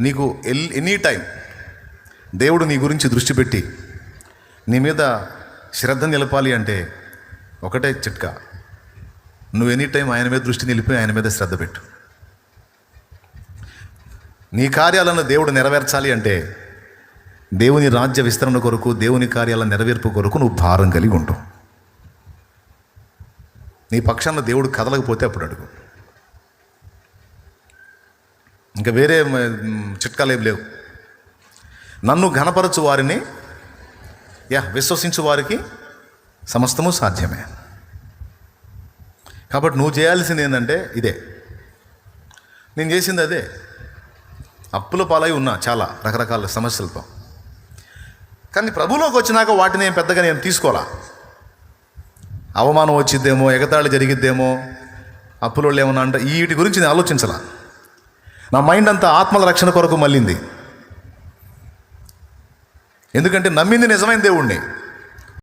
నీకు L any time దేవుడు నీ గురించి దృష్టి పెట్టి నీ మీద శ్రద్ధ నిలపాలి అంటే ఒకటే చిట్కా. నువ్వు ఎనీ టైం ఆయన మీద దృష్టి నిలిపి ఆయన మీద శ్రద్ధ పెట్టు. నీ కార్యాలను దేవుడు నెరవేర్చాలి అంటే దేవుని రాజ్య విస్తరణ కొరకు దేవుని కార్యాల నెరవేర్పు కొరకు నువ్వు భారం కలిగి ఉంటావు నీ పక్షాన దేవుడు కదలకపోతే అప్పుడు అడుగు. ఇంకా వేరే చిట్కాలు ఏం లేవు. నన్ను ఘనపరచు వారిని యా విశ్వసించు వారికి సమస్తము సాధ్యమే. కాబట్టి నువ్వు చేయాల్సింది ఏంటంటే ఇదే. నేను చేసింది అదే. అప్పుల పాలై ఉన్నా చాలా రకరకాల సమస్యలతో. కానీ ప్రభులోకి వచ్చినాక వాటిని పెద్దగా నేను తీసుకోవాలా? అవమానం వచ్చిద్దేమో ఎగతాళి జరిగిద్దేమో అప్పులోళ్ళు ఏమన్నా అంటే వీటి గురించి నేను ఆలోచించాలా. నా మైండ్ అంతా ఆత్మల రక్షణ కొరకు మళ్ళింది. ఎందుకంటే నమ్మింది నిజమైన దేవుణ్ణి.